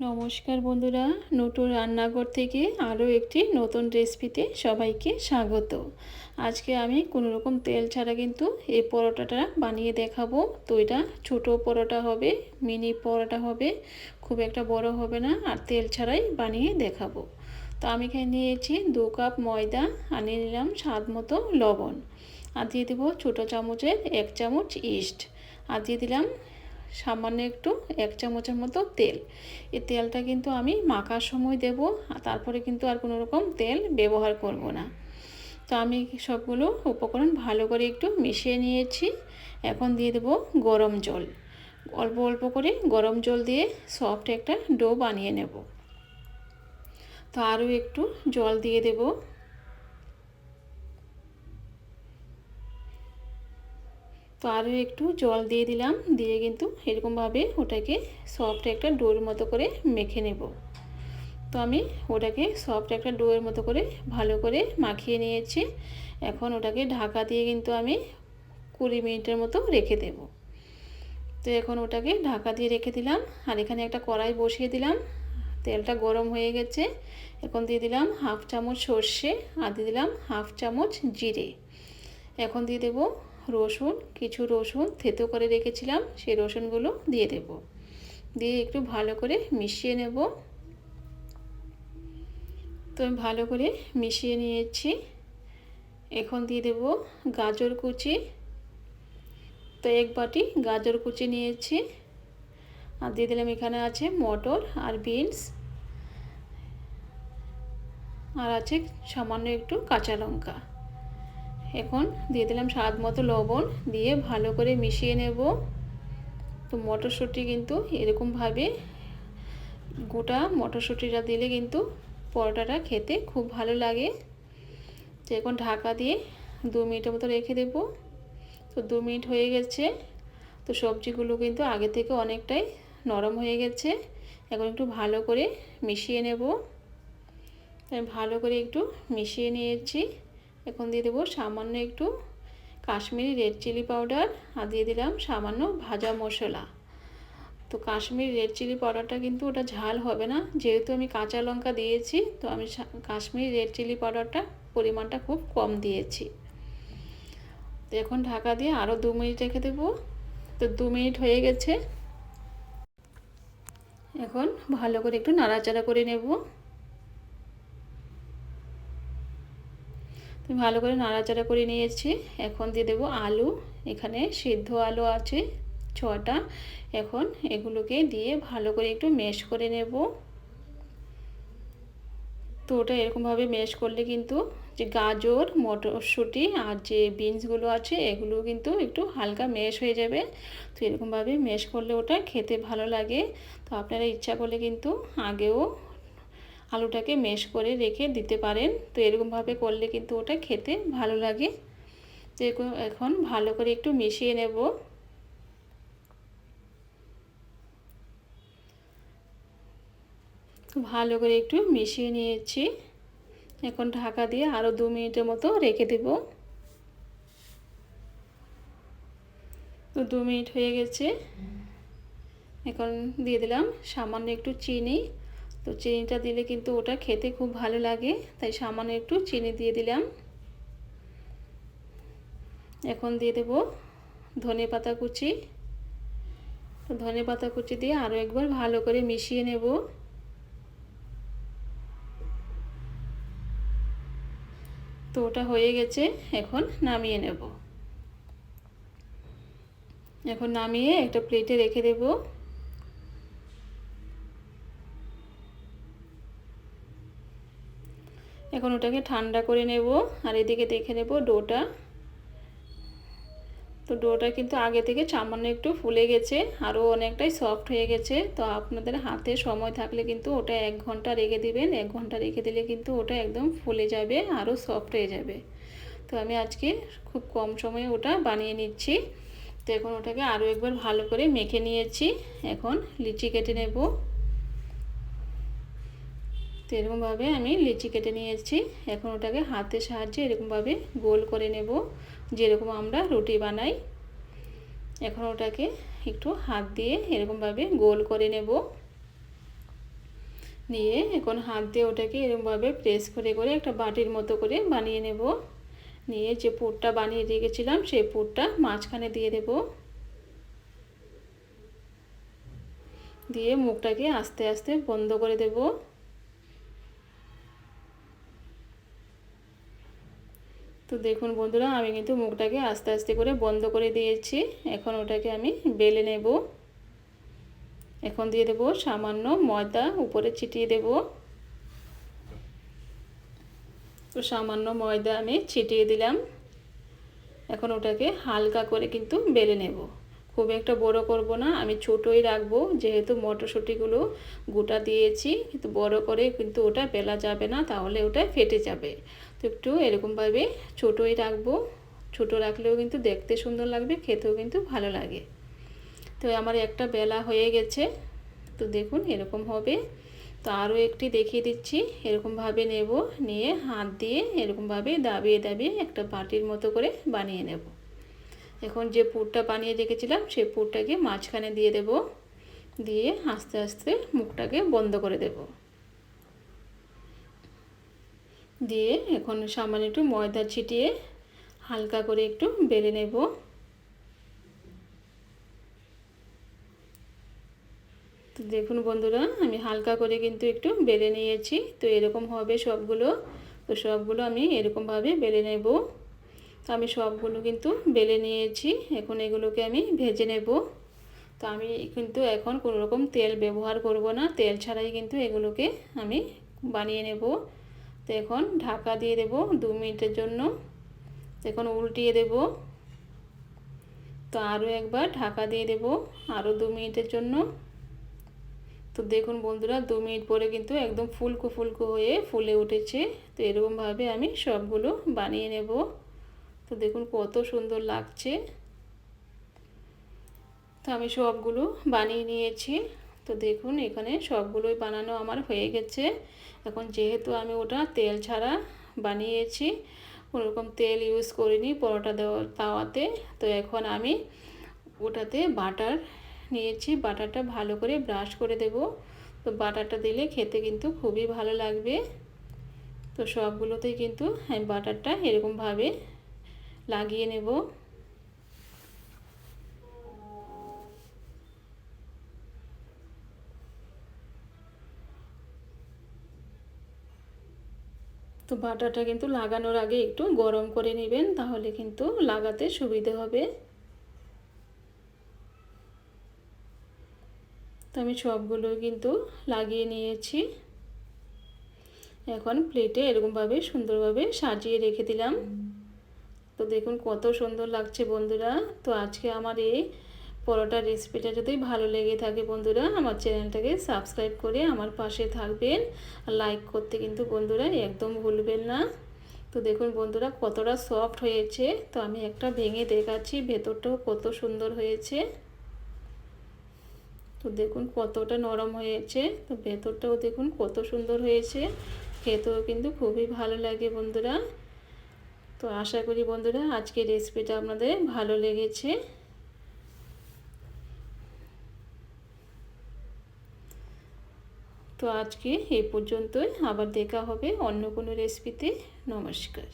নমস্কার বন্ধুরা, নতুন রান্নাঘর থেকে আরও একটি নতুন রেসিপিতে সবাইকে স্বাগত। আজকে আমি কোনো রকম তেল ছাড়া কিন্তু এই পরোটাটা বানিয়ে দেখাবো। তো এটা ছোটো পরোটা হবে, মিনি পরোটা হবে, খুব একটা বড় হবে না, আর তেল ছাড়াই বানিয়ে দেখাবো। তো আমি এখানে নিয়েছি দু কাপ ময়দা, আর নিয়ে নিলাম স্বাদ মতো লবণ। আর দিয়ে দেবো ছোটো চামচের এক চামচ ইস্ট আর দিয়ে দিলাম সামান্য একটু এক চামচের মতো তেল। এই তেলটা কিন্তু আমি মাখার সময় দেব তারপরে কিন্তু আর কোনো রকম তেল ব্যবহার করব না। তো আমি সবগুলো উপকরণ ভালো করে একটু মিশিয়ে নিয়েছি। এখন দিয়ে দেব গরম জল। অল্প অল্প করে গরম জল দিয়ে সফট একটা ডো বানিয়ে নেব। তো আরও একটু জল দিয়ে দেবো। তো আরও একটু জল দিয়ে দিলাম। দিয়ে কিন্তু এরকমভাবে ওটাকে সফট একটা ডোর মতো করে মেখে নেব। তো আমি ওটাকে সফট একটা ডোয়ের মতো করে ভালো করে মাখিয়ে নিয়েছি। এখন ওটাকে ঢাকা দিয়ে কিন্তু আমি কুড়ি মিনিটের মতো রেখে দেব। তো এখন ওটাকে ঢাকা দিয়ে রেখে দিলাম। আর এখানে একটা কড়াই বসিয়ে দিলাম। তেলটা গরম হয়ে গেছে। এখন দিয়ে দিলাম হাফ চামচ সর্ষে আর দিয়ে দিলাম হাফ চামচ জিরে। এখন দিয়ে দেবো রসুন, কিছু রসুন থেতো করে রেখেছিলাম, সেই রসুনগুলো দিয়ে দেব। দিয়ে একটু ভালো করে মিশিয়ে নেব। তো আমি ভালো করে মিশিয়ে নিয়েছি। এখন দিয়ে দেব গাজর কুচি। তো এক বাটি গাজর কুচি নিয়েছি। আর দিয়ে দিলাম এখানে আছে মটর আর বিনস। আর আছে সামান্য একটু কাঁচা লঙ্কা। এখন দিয়ে দিলাম স্বাদ মতো লবণ দিয়ে ভালো করে মিশিয়ে নেব। তো মটরশুঁটি কিন্তু এরকমভাবে গোটা মটরশুঁটিটা দিলে কিন্তু পরোটাটা খেতে খুব ভালো লাগে। তো এখন ঢাকা দিয়ে দু মিনিটের মতো রেখে দেব। তো দু মিনিট হয়ে গেছে। তো সবজিগুলো কিন্তু আগে থেকে অনেকটাই নরম হয়ে গেছে। এখন একটু ভালো করে মিশিয়ে নেব। ভালো করে একটু মিশিয়ে নিয়েছি। এখন দিয়ে দেবো সামান্য একটু কাশ্মীরি রেড চিলি পাউডার আর দিয়ে দিলাম সামান্য ভাজা মশলা। তো কাশ্মীরি রেড চিলি পাউডারটা কিন্তু ওটা ঝাল হবে না। যেহেতু আমি কাঁচা লঙ্কা দিয়েছি, তো আমি কাশ্মীরি রেড চিলি পাউডারটা পরিমাণটা খুব কম দিয়েছি। তো এখন ঢাকা দিয়ে আরও দু মিনিট রেখে দেবো। তো দু মিনিট হয়ে গেছে। এখন ভালো করে একটু নাড়াচাড়া করে নেব। ভালো করে নাড়াচাড়া করে নিয়েছি। এখন দিয়ে দেবো আলু। এখানে সিদ্ধ আলু আছে ছটা। এখন এগুলোকে দিয়ে ভালো করে একটু মেশ করে নেব। তো ওটা এরকমভাবে মেশ করলে কিন্তু যে গাজর, মটরশুঁটি আর যে বিনসগুলো আছে এগুলো কিন্তু একটু হালকা মেশ হয়ে যাবে। তো এরকমভাবে মেশ করলে ওটা খেতে ভালো লাগে। তো আপনারা ইচ্ছা করলে কিন্তু আগেও আলুটাকে মেশ করে রেখে দিতে পারেন। তো এরকমভাবে করলে কিন্তু ওটা খেতে ভালো লাগে। তো এখন ভালো করে একটু মিশিয়ে নেব। ভালো করে একটু মিশিয়ে নিয়েছি। এখন ঢাকা দিয়ে আরও দু মিনিটের মতো রেখে দেব। তো দু মিনিট হয়ে গেছে। এখন দিয়ে দিলাম সামান্য একটু চিনি। তো চিনিটা দিলে কিন্তু ওটা খেতে খুব ভালো লাগে, তাই সামান্য একটু চিনি দিয়ে দিলাম। এখন দিয়ে দেব ধনে পাতা কুচি। তো ধনে পাতা কুচি দিয়ে আরও একবার ভালো করে মিশিয়ে নেব। তো ওটা হয়ে গেছে, এখন নামিয়ে নেব। এখন নামিয়ে একটা প্লেটে রেখে দেবো। এখন ওটাকে ঠান্ডা করে নেব, আর এদিকে দেখে নেব ডোটা। তো ডোটা কিন্তু আগে থেকে সামান্য একটু ফুলে গেছে, আরও অনেকটাই সফট হয়ে গেছে। তো আপনাদের হাতে সময় থাকলে কিন্তু ওটা এক ঘণ্টা রেখে দিবেন, এক ঘণ্টা রেখে দিলে কিন্তু ওটা একদম ফুলে যাবে, আরও সফট হয়ে যাবে। তো আমি আজকে খুব কম সময়ে ওটা বানিয়ে নিচ্ছি। তো এখন ওটাকে আরও একবার ভালো করে মেখে নিয়েছি, এখন লিচি কেটে নেব। তো এরকমভাবে আমি লিচি কেটে নিয়েছি। এখন ওটাকে হাতের সাহায্যে এরকমভাবে গোল করে নেব, যেরকম আমরা রুটি বানাই। এখন ওটাকে একটু হাত দিয়ে এরকমভাবে গোল করে নেব। নিয়ে এখন হাত দিয়ে ওটাকে এরকমভাবে প্রেস করে করে একটা বাটির মতো করে বানিয়ে নেব। নিয়ে যে পুরটা বানিয়ে রেখেছিলাম, সেই পুরটা মাঝখানে দিয়ে দেব। দিয়ে মুখটাকে আস্তে আস্তে বন্ধ করে দেব। তো দেখুন বন্ধুরা, আমি কিন্তু মুখটাকে আস্তে আস্তে করে বন্ধ করে দিয়েছি। এখন ওটাকে আমি বেলে নেব। এখন দিয়ে দেব সামান্য ময়দা, উপরে ছিটিয়ে দেব। তো সামান্য ময়দা আমি ছিটিয়ে দিলাম। এখন ওটাকে হালকা করে কিন্তু বেলে নেব। খুব একটা বড় করব না। আমি ছোটোই রাখব, যেহেতু মটরশুঁটিগুলো গোটা দিয়েছি, কিন্তু বড় করে কিন্তু ওটা বেলা যাবে না, তাহলে ওটা ফেটে যাবে। তো একটু এরকমভাবে ছোটোই রাখব। ছোটো রাখলেও কিন্তু দেখতে সুন্দর লাগবে, খেতেও কিন্তু ভালো লাগে। তো আমার একটা বেলা হয়ে গেছে, তো দেখুন এরকম হবে। তো আরও একটি দেখিয়ে দিচ্ছি, এরকমভাবে নেব, নিয়ে হাত দিয়ে এরকমভাবে দাবিয়ে দাবিয়ে একটা বাটির মতো করে বানিয়ে নেব। এখন যে পুরটা বানিয়ে রেখেছিলাম, সেই পুরটাকে মাঝখানে দিয়ে দেব। দিয়ে আস্তে আস্তে মুখটাকে বন্ধ করে দেব। দিয়ে এখন সামান্য একটু ময়দা ছিটিয়ে হালকা করে একটু বেলে নেব। তো দেখুন বন্ধুরা, আমি হালকা করে কিন্তু একটু বেলে নিয়েছি। তো এরকম হবে সবগুলো। তো সবগুলো আমি এরকমভাবে বেলে নেব। তো আমি সবগুলো কিন্তু বেলে নিয়েছি। এখন এগুলোকে আমি ভেজে নেব। তো আমি কিন্তু এখন কোনো রকম তেল ব্যবহার করব না। তেল ছাড়াই কিন্তু এগুলোকে আমি বানিয়ে নেব। তো এখন ঢাকা দিয়ে দেব দু মিনিটের জন্য। এখন উল্টিয়ে দেব। তো আরও একবার ঢাকা দিয়ে দেব আরও দু মিনিটের জন্য। তো দেখুন বন্ধুরা, দু মিনিট পরে কিন্তু একদম ফুলকো ফুলকো হয়ে ফুলে উঠেছে। তো এরকমভাবে আমি সবগুলো বানিয়ে নেব। তো দেখুন কত সুন্দর লাগছে। তো আমি সবগুলো বানিয়ে নিয়েছি। তো দেখুন এখানে সবগুলোই বানানো আমার হয়ে গেছে। এখন যেহেতু আমি ওটা তেল ছাড়া বানিয়েছি কোনোরকম তেল ইউজ করিনি পরোটা দেওয়া তাওয়াতে। তো এখন আমি ওটাতে বাটার নিয়েছি, বাটারটা ভালো করে ব্রাশ করে দেব। তো বাটারটা দিলে খেতে কিন্তু খুবই ভালো লাগবে। তো সবগুলোতেই কিন্তু বাটারটা এরকমভাবে লাগিয়ে নেব। তো বাটারটা কিন্তু লাগানোর আগে একটু গরম করে নেবেন, তাহলে কিন্তু লাগাতে সুবিধে হবে। তো আমি সবগুলো কিন্তু লাগিয়ে নিয়েছি। এখন প্লেটে এরকমভাবে সুন্দরভাবে সাজিয়ে রেখে দিলাম। দেখুন কত সুন্দর লাগছে বন্ধুরা। তো আজকে আমার এই পরোটার রেসিপিটা যদি ভালো লেগে থাকে বন্ধুরা, আমার চ্যানেলটাকে সাবস্ক্রাইব করে আমার পাশে থাকবেন। লাইক করতে কিন্তু বন্ধুরা একদম ভুলবেন না। তো দেখুন বন্ধুরা কতটা সফট হয়েছে। তো আমি একটা ভেঙে দেখাচ্ছি, ভেতরটাও কত সুন্দর হয়েছে। তো দেখুন কতটা নরম হয়েছে। তো ভেতরটাও দেখুন কত সুন্দর হয়েছে। খেতেও কিন্তু খুবই ভালো লাগে বন্ধুরা। তো আশা করি বন্ধুরা আজকে রেসিপিটা আপনাদের ভালো লেগেছে। তো আজকে এই পর্যন্তই, আবার দেখা হবে অন্য কোনো রেসিপিতে নমস্কার।